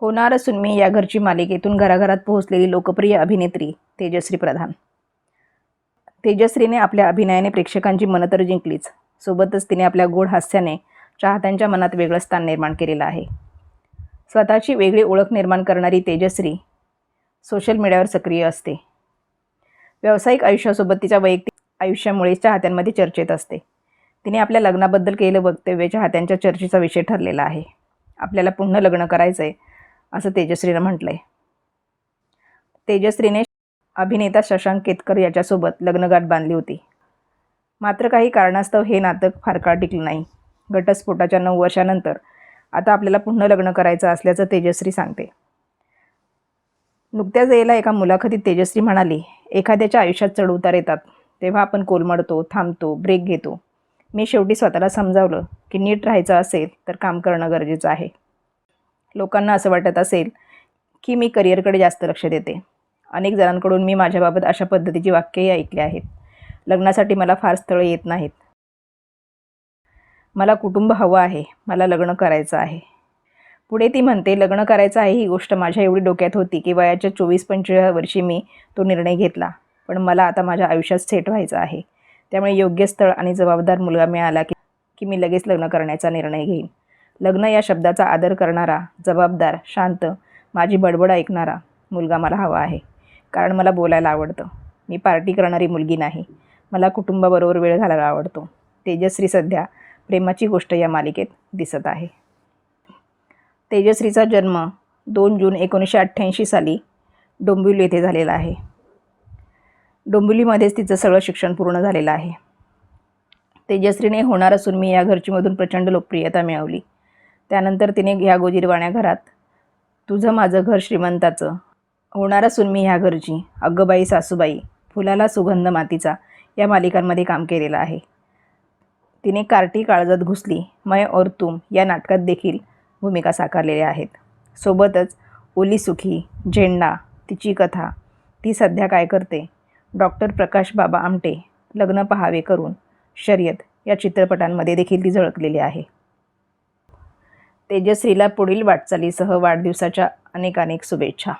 होणार असून मी या घरची मालिकेतून घराघरात पोहोचलेली लोकप्रिय अभिनेत्री तेजश्री प्रधान. तेजश्रीने आपल्या अभिनयाने प्रेक्षकांची मनं तर जिंकलीच. सोबतच तिने आपल्या गोड हास्याने चाहत्यांच्या मनात वेगळं स्थान निर्माण केलेलं आहे. स्वतःची वेगळी ओळख निर्माण करणारी तेजश्री सोशल मीडियावर सक्रिय असते. व्यावसायिक आयुष्यासोबत तिच्या वैयक्तिक आयुष्यामुळे चाहत्यांमध्ये चर्चेत असते. तिने आपल्या लग्नाबद्दल केलेलं वक्तव्य चाहत्यांच्या चर्चेचा विषय ठरलेला आहे. आपल्याला पुन्हा लग्न करायचं आहे असं तेजश्रीनं म्हटलंय. तेजश्रीने अभिनेता शशांक केतकर याच्यासोबत लग्नगाठ बांधली होती. मात्र काही कारणास्तव हे नातं फार काळ टिकलं नाही. घटस्फोटाच्या नऊ वर्षानंतर आता आपल्याला पुन्हा लग्न करायचं असल्याचं तेजश्री सांगते. नुकत्याच यायला एका मुलाखतीत तेजश्री म्हणाली एखाद्याच्या आयुष्यात चढउतार येतात. तेव्हा आपण कोलमडतो थांबतो ब्रेक घेतो. मी शेवटी स्वतःला समजावलं की नीट राहायचं असेल तर काम करणं गरजेचं आहे. लोकांना असं वाटत असेल की मी करिअरकडे जास्त लक्ष देते. अनेक जणांकडून मी माझ्याबाबत अशा पद्धतीची वाक्यही ऐकली आहेत. लग्नासाठी मला फार स्थळं येत नाहीत. मला कुटुंब हवं आहे. मला लग्न करायचं आहे. पुढे ती म्हणते लग्न करायचं आहे ही गोष्ट माझ्या एवढी डोक्यात होती की वयाच्या चोवीस पंचवीस वर्षी मी तो निर्णय घेतला. पण मला आता माझ्या आयुष्यात सेट व्हायचं आहे. त्यामुळे योग्य स्थळ आणि जबाबदार मुलगा मिळाला की की मी लगेच लग्न करण्याचा निर्णय घेईन. लग्न या शब्दाचा आदर करणारा जबाबदार शांत माझी बडबड ऐकणारा मुलगा मला हवा आहे. कारण मला बोलायला आवडतं. मी पार्टी करणारी मुलगी नाही. मला कुटुंबाबरोबर वेळ घालायला आवडतो. तेजश्री सध्या प्रेमाची गोष्ट या मालिकेत दिसत आहे. तेजश्रीचा जन्म दोन जून एकोणीसशे अठ्ठ्याऐंशी साली डोंबिवली येथे झालेला आहे. डोंबिवलीमध्येच तिचं सगळं शिक्षण पूर्ण झालेलं आहे. तेजश्रीने होणार असून मी या घरचीमधून प्रचंड लोकप्रियता मिळवली. त्यानंतर तिने ह्या गोजीरवाण्या घरात तुझं माझं घर श्रीमंताचं. होणार असून मी ह्या घरची. अग्गबाई सासूबाई फुलाला सुगंध मातीचा या मालिकांमध्ये काम केलेलं आहे. तिने कार्टी काळजात घुसली. मय और तुम या नाटकात देखील भूमिका साकारलेल्या आहेत. सोबतच ओली सुखी झेंडा तिची कथा ती सध्या काय करते? डॉक्टर प्रकाश बाबा आमटे लग्न पहावे करून शर्यत या चित्रपटांमध्ये देखील ती झळकलेली आहे. तेजश्रीला पुढील वाटचालीसह वाढदिवसाच्या अनेक अनेक शुभेच्छा.